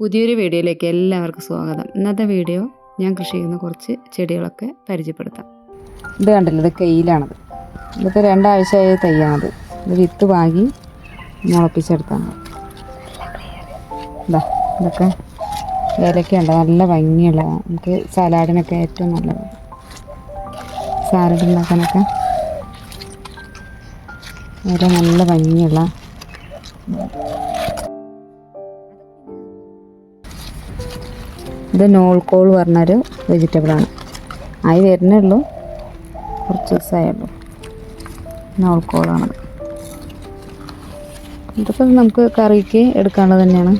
പുതിയൊരു വീഡിയോയിലേക്ക് എല്ലാവർക്കും സ്വാഗതം. ഇന്നത്തെ വീഡിയോ ഞാൻ കൃഷി ചെയ്യുന്ന കുറച്ച് ചെടികളൊക്കെ പരിചയപ്പെടുത്താം. ഇത് കണ്ടില്ല? ഇത് കയ്യിലാണത് ഇതൊക്കെ രണ്ടാഴ്ചയായ തയ്യാണത്. ഇത് വിത്ത് വാങ്ങി മുളപ്പിച്ചെടുത്താണ്. ഇതാ ഇതൊക്കെ ഏലക്കയുണ്ട് നല്ല ഭംഗിയുള്ളതാണ് നമുക്ക് സലാഡിനൊക്കെ ഏറ്റവും നല്ലത്. സാലഡ് ഉണ്ടാക്കാനൊക്കെ നല്ല ഭംഗിയുള്ള ഇത് നോൾക്കോൾ പറഞ്ഞൊരു വെജിറ്റബിളാണ് ആയി വരുന്നേ ഉള്ളൂ. കുറച്ച് ദിവസമായുള്ളൂ. നോൾക്കോളാണ് ഇതൊക്കെ നമുക്ക് കറിക്ക് എടുക്കാനുള്ളത് തന്നെയാണ്.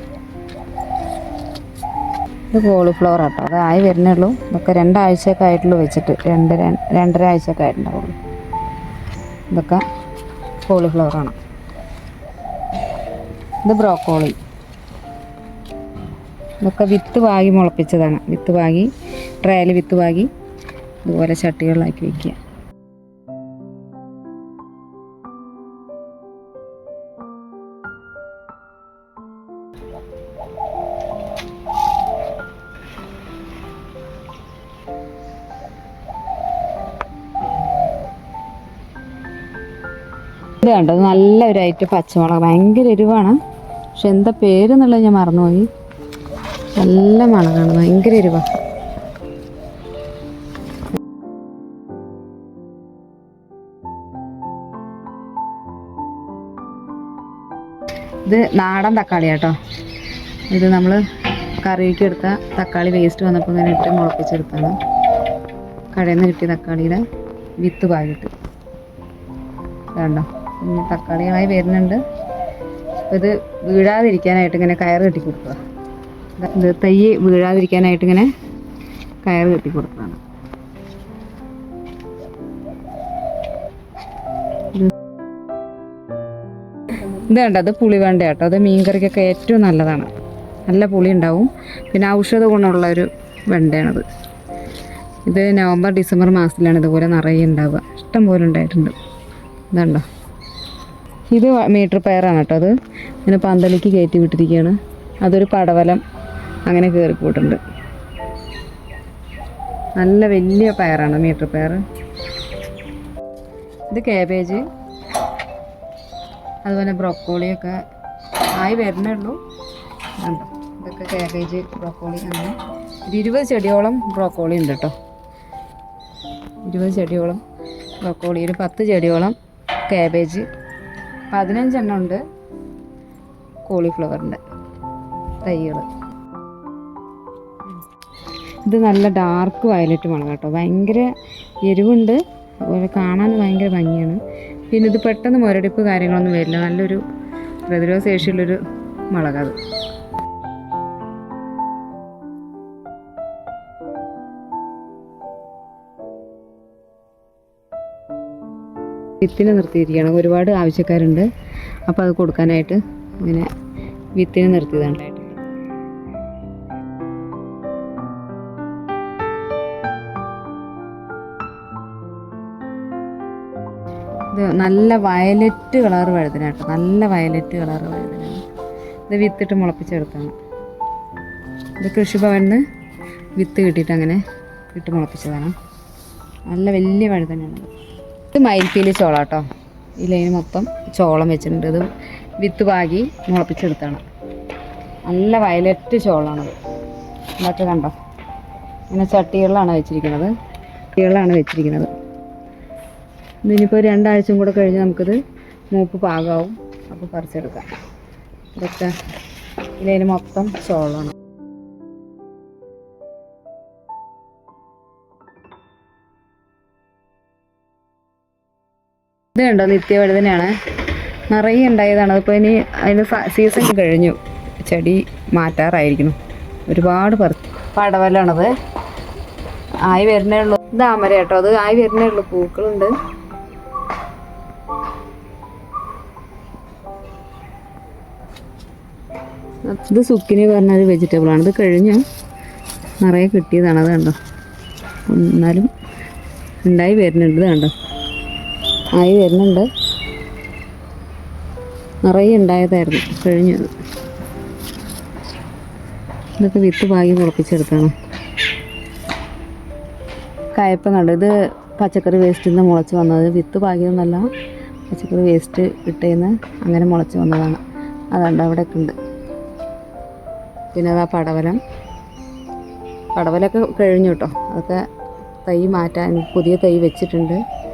ഇത് കോളിഫ്ലവർ ആട്ടോ. അത് ആയി വരുന്നേ ഉള്ളൂ. ഇതൊക്കെ രണ്ടാഴ്ചയൊക്കെ ആയിട്ടുള്ളൂ വെച്ചിട്ട്. രണ്ട് രണ്ടര ആഴ്ചയൊക്കെ ആയിട്ടുണ്ടാവുള്ളൂ. ഇതൊക്കെ കോളിഫ്ലവറാണ് ഇത് ബ്രോക്കോളി ഇതൊക്കെ വിത്ത് വാങ്ങി മുളപ്പിച്ചതാണ്. വിത്ത് വാങ്ങി ട്രയൽ വിത്ത് വാങ്ങി ഇതുപോലെ ചട്ടികളിലാക്കി വയ്ക്കുക നല്ല ഒരു ഐറ്റം. പച്ചമുളക്. ഭയങ്കര എരിവാണ്. പക്ഷെ എന്താ പേരെന്നുള്ളത് ഞാൻ മറന്നുപോയി. നല്ല മണമാണ്. ഭയങ്കര എരിവാ. ഇത് നാടൻ തക്കാളി കേട്ടോ ഇത് നമ്മൾ കറിക്ക് എടുത്ത തക്കാളി വേസ്റ്റ് വന്നപ്പോൾ ഇങ്ങനെ ഇട്ട് മുളപ്പിച്ചെടുത്താണ് കടയിൽ നിന്ന് കിട്ടിയ തക്കാളിയുടെ വിത്ത് പാകിട്ട്. പിന്നെ തക്കാളികളായി വരുന്നുണ്ട്. ഇത് വീഴാതിരിക്കാനായിട്ട് ഇങ്ങനെ കയറ് കെട്ടി കൊടുക്കുക ഇത് തൈ വീഴാതിരിക്കാനായിട്ട് ഇങ്ങനെ കയർ കെട്ടി കൊടുക്കണം ഇത് വേണ്ട അത് പുളി വേണ്ട കേട്ടോ. അത് മീൻകറിക്കൊക്കെ ഏറ്റവും നല്ലതാണ്. നല്ല പുളി ഉണ്ടാവും. പിന്നെ ഔഷധ ഗുണമുള്ള ഒരു വെണ്ടയാണത്. ഇത് നവംബർ ഡിസംബർ മാസത്തിലാണ് ഇതുപോലെ നിറയെ ഉണ്ടാവുക. ഇഷ്ടം പോലെ ഉണ്ടായിട്ടുണ്ട്. ഇതുണ്ടോ ഇത് മീറ്റർ പയറാണ് കേട്ടോ അത്. ഇങ്ങനെ പന്തലിക്ക് കയറ്റി വിട്ടിരിക്കുകയാണ്. അതൊരു പടവലം അങ്ങനെ കയറിപ്പോയിട്ടുണ്ട് നല്ല വലിയ പയറാണ് മീറ്റർ പയർ. ഇത് കാബേജ് അതുപോലെ ബ്രോക്കോളിയൊക്കെ ആയി വരണേ ഉള്ളൂ. ഇതൊക്കെ കാബേജ് ബ്രോക്കോളി അങ്ങനെ. ഒരു ഇരുപത് ചെടിയോളം ബ്രോക്കോളി ഉണ്ട് കേട്ടോ. ഇരുപത് ചെടിയോളം ബ്രോക്കോളി ഒരു പത്ത് ചെടിയോളം കാബേജ് പതിനഞ്ചെണ്ണം ഉണ്ട്. കോളിഫ്ലവറിന്റെ തൈകൾ ഇത് നല്ല ഡാർക്ക് വയലറ്റ് മണം കേട്ടോ. ഭയങ്കര എരിവുണ്ട്. അതുപോലെ കാണാൻ ഭയങ്കര ഭംഗിയാണ്. പിന്നെ ഇത് പെട്ടെന്ന് മുരടിപ്പ് കാര്യങ്ങളൊന്നും വരില്ല. നല്ലൊരു പ്രതിരോധ ശേഷിയുള്ളൊരു മുളകത് വിത്തിന് നിർത്തിയിരിക്കുകയാണ്. ഒരുപാട് ആവശ്യക്കാരുണ്ട്. അപ്പോൾ അത് കൊടുക്കാനായിട്ട് ഇങ്ങനെ വിത്തിന് നിർത്തിയതാണ്. ഇത് നല്ല വയലറ്റ് കളർ വഴുതന കേട്ടോ. നല്ല വയലറ്റ് കളർ വഴുതന. ഇത് വിത്തിട്ട് മുളപ്പിച്ചെടുത്താണ്. ഇത് കൃഷിഭവനിൽ വിത്ത് കിട്ടിയിട്ട് അങ്ങനെ ഇട്ട് മുളപ്പിച്ചതാണ്. നല്ല വലിയ വഴുതനയാണ് ഇത്. മയിൽപ്പീലി ചോള കേട്ടോ. ഈ ലൈന് മൊത്തം ചോളം വെച്ചിട്ടുണ്ട്. ഇത് വിത്ത് പാകി മുളപ്പിച്ചെടുത്താണ്. നല്ല വയലറ്റ് ചോളാണത് ഇതൊക്കെ കണ്ടോ? ഇങ്ങനെ ചട്ടികളിലാണ് വെച്ചിരിക്കുന്നത്. ചട്ടികളിലാണ് വെച്ചിരിക്കുന്നത്. ഇതിനിപ്പോൾ രണ്ടാഴ്ചയും കൂടെ കഴിഞ്ഞ് നമുക്കിത് മൂപ്പ് പാകമാവും അപ്പോൾ പറിച്ചെടുക്കാം ഇതൊക്കെ ഇതിന് മൊത്തം ചോളമാണ് ഇത് കണ്ടോ? നിത്യവഴുതനെയാണ് നിറയെ ഉണ്ടായതാണ്. അതിപ്പോൾ ഇനി അതിന് സീസൺ കഴിഞ്ഞു. ചെടി മാറ്റാറായിരിക്കുന്നു. ഒരുപാട് പറ പടവലാണത്. ആയി വരുന്നേ ഉള്ളൂ. ഇത് അമര കേട്ടോ. അത് ആയി വരുന്നേ ഉള്ളൂ. പൂക്കളുണ്ട്. ഇത് സുക്കിനി പറഞ്ഞൊരു വെജിറ്റബിൾ ആണ്. ഇത് കഴിഞ്ഞ് നിറയെ കിട്ടിയതാണ്. അത് കണ്ടോ? എന്നാലും ഉണ്ടായി വരുന്നുണ്ട്. ഇത് കണ്ടോ? ആയി വരുന്നുണ്ട്. നിറയെ ഉണ്ടായതായിരുന്നു. കഴിഞ്ഞു ഇതൊക്കെ വിത്ത് പാകി മുളപ്പിച്ചെടുക്കണം കയപ്പം കണ്ടു? ഇത് പച്ചക്കറി വേസ്റ്റിൽ നിന്ന് മുളച്ച് വന്നത്. വിത്ത് പാകിയൊന്നല്ല പച്ചക്കറി വേസ്റ്റ് ഇട്ടേന്ന് അങ്ങനെ മുളച്ച് വന്നതാണ്. അതുണ്ട് അവിടെയൊക്കെ ഉണ്ട്. പിന്നെ അതാ പടവലം. പടവലൊക്കെ കഴിഞ്ഞു കേട്ടോ. അതൊക്കെ തൈ മാറ്റാൻ പുതിയ തൈ വെച്ചിട്ടുണ്ട്.